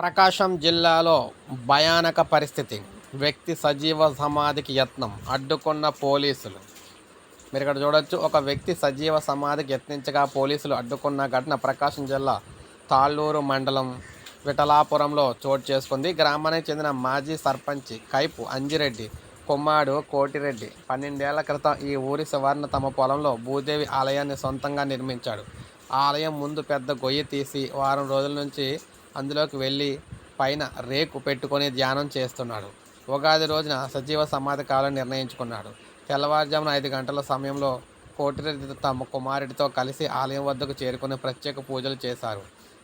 ప్రకాశం జిల్లాలో భయానక పరిస్థితి. వ్యక్తి సజీవ సమాధికి యత్నం. అడ్డుకున్న పోలీసులు. మీరు ఇక్కడ చూడొచ్చు ఒక వ్యక్తి సజీవ సమాధికి యత్నించగా పోలీసులు అడ్డుకున్న ఘటన ప్రకాశం జిల్లా తాళ్ళూరు మండలం విఠలాపురంలో చోటు చేసుకుంది. గ్రామానికి చెందిన మాజీ సర్పంచ్ కైపు అంజిరెడ్డి కుమ్మాడు కోటిరెడ్డి పన్నెండేళ్ళ క్రితం ఈ ఊరి శివారున తమ పొలంలో భూదేవి ఆలయాన్ని సొంతంగా నిర్మించాడు. ఆలయం ముందు పెద్ద గొయ్యి తీసి వారం రోజుల నుంచి అందులోకి వెళ్ళి పైన రేకు పెట్టుకొని ధ్యానం చేస్తున్నాడు. ఉగాది రోజున సజీవ సమాధి కాలం నిర్ణయించుకున్నాడు. తెల్లవారుజామున ఐదు గంటల సమయంలో కోటిరెడ్డి తమ కుమారుడితో కలిసి ఆలయం వద్దకు చేరుకుని ప్రత్యేక పూజలు చేశారు.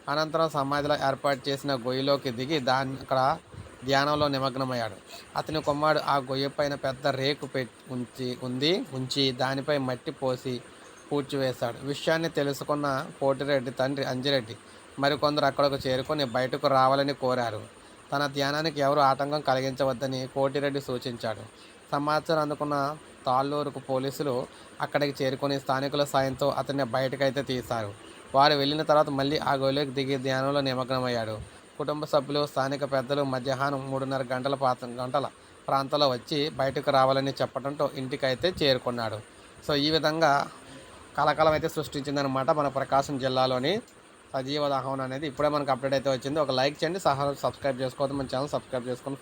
అనంతరం సమాధిలో ఏర్పాటు చేసిన గొయ్యిలోకి దిగి దాని అక్కడ ధ్యానంలో నిమగ్నమయ్యాడు. అతని కుమారుడు ఆ గొయ్యి పైన పెద్ద రేకు పెట్టి ఉంచి ఉంది ఉంచి దానిపై మట్టి పోసి పూడ్చివేశాడు. విషయాన్ని తెలుసుకున్న కోటిరెడ్డి తండ్రి అంజిరెడ్డి మరికొందరు అక్కడకు చేరుకొని బయటకు రావాలని కోరారు. తన ధ్యానానికి ఎవరు ఆటంకం కలిగించవద్దని కోటిరెడ్డి సూచించాడు. సమాచారం అందుకున్న తాళ్ళూరుకు పోలీసులు అక్కడికి చేరుకొని స్థానికుల సాయంతో అతన్ని బయటకైతే తీశారు. వారు వెళ్ళిన తర్వాత మళ్ళీ ఆ గోలికి దిగి ధ్యానంలో నిమగ్నమయ్యాడు. కుటుంబ సభ్యులు స్థానిక పెద్దలు మధ్యాహ్నం మూడున్నర గంటల పాత గంటల ప్రాంతంలో వచ్చి బయటకు రావాలని చెప్పడంతో ఇంటికైతే చేరుకున్నాడు. సో ఈ విధంగా కలకలం అయితే సృష్టించిందనమాట మన ప్రకాశం జిల్లాలోని సజీవ దహనం అనేది ఇప్పుడే మనకు అప్డేట్ అయితే వచ్చింది. ఒక లైక్ చేయండి. సహా సబ్స్క్రైబ్ చేసుకోవద్దు. మన ఛానల్ సబ్స్క్రైబ్ చేసుకొని